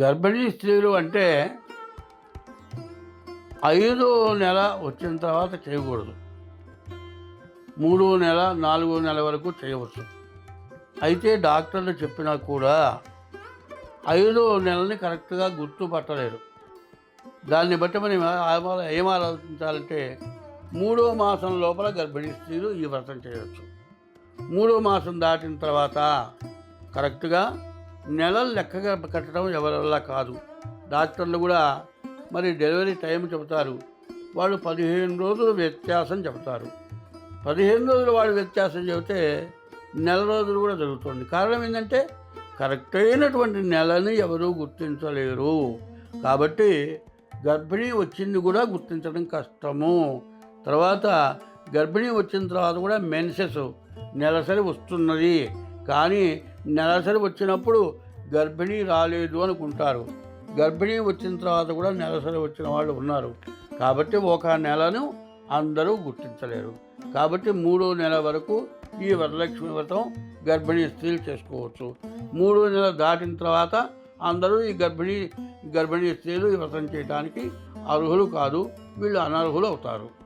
గర్భిణీ స్త్రీలు అంటే ఐదో నెల వచ్చిన తర్వాత చేయకూడదు. మూడో నెల నాలుగో నెల వరకు చేయవచ్చు. అయితే డాక్టర్లు చెప్పినా కూడా ఐదో నెలని కరెక్ట్గా గుర్తుపట్టలేరు. దాన్ని బట్టి మనం ఆ- ఏం ఆలోచించాలంటే మూడో మాసం లోపల గర్భిణీ స్త్రీలు ఈ వ్రతం చేయవచ్చు మూడో మాసం దాటిన తర్వాత కరెక్ట్గా నెలలు లెక్కగా కట్టడం ఎవరివల్ల కాదు. డాక్టర్లు కూడా మరి డెలివరీ టైం చెబుతారు. వాళ్ళు పదిహేను రోజులు వ్యత్యాసం చెబుతారు. పదిహేను రోజులు వాళ్ళు వ్యత్యాసం చెబితే నెల రోజులు కూడా జరుగుతుంది. కారణం ఏంటంటే కరెక్ట్ అయినటువంటి నెలని ఎవరూ గుర్తించలేరు. కాబట్టి గర్భిణీ వచ్చింది కూడా గుర్తించడం కష్టము. తర్వాత గర్భిణీ వచ్చిన తర్వాత కూడా మెన్సెస్ నెలసరి వస్తున్నది. కానీ నెలసరి వచ్చినప్పుడు గర్భిణీ రాలేదు అనుకుంటారు. గర్భిణీ వచ్చిన తర్వాత కూడా నెలసరి వచ్చిన వాళ్ళు ఉన్నారు. కాబట్టి ఒక నెలను అందరూ గుర్తించలేరు. కాబట్టి మూడో నెల వరకు ఈ వరలక్ష్మి వ్రతం గర్భిణీ స్త్రీలు చేసుకోవచ్చు. మూడో నెల దాటిన తర్వాత అందరూ ఈ గర్భిణీ గర్భిణీ స్త్రీలు ఈ వ్రతం చేయడానికి అర్హులు కాదు. వీళ్ళు అనర్హులు అవుతారు.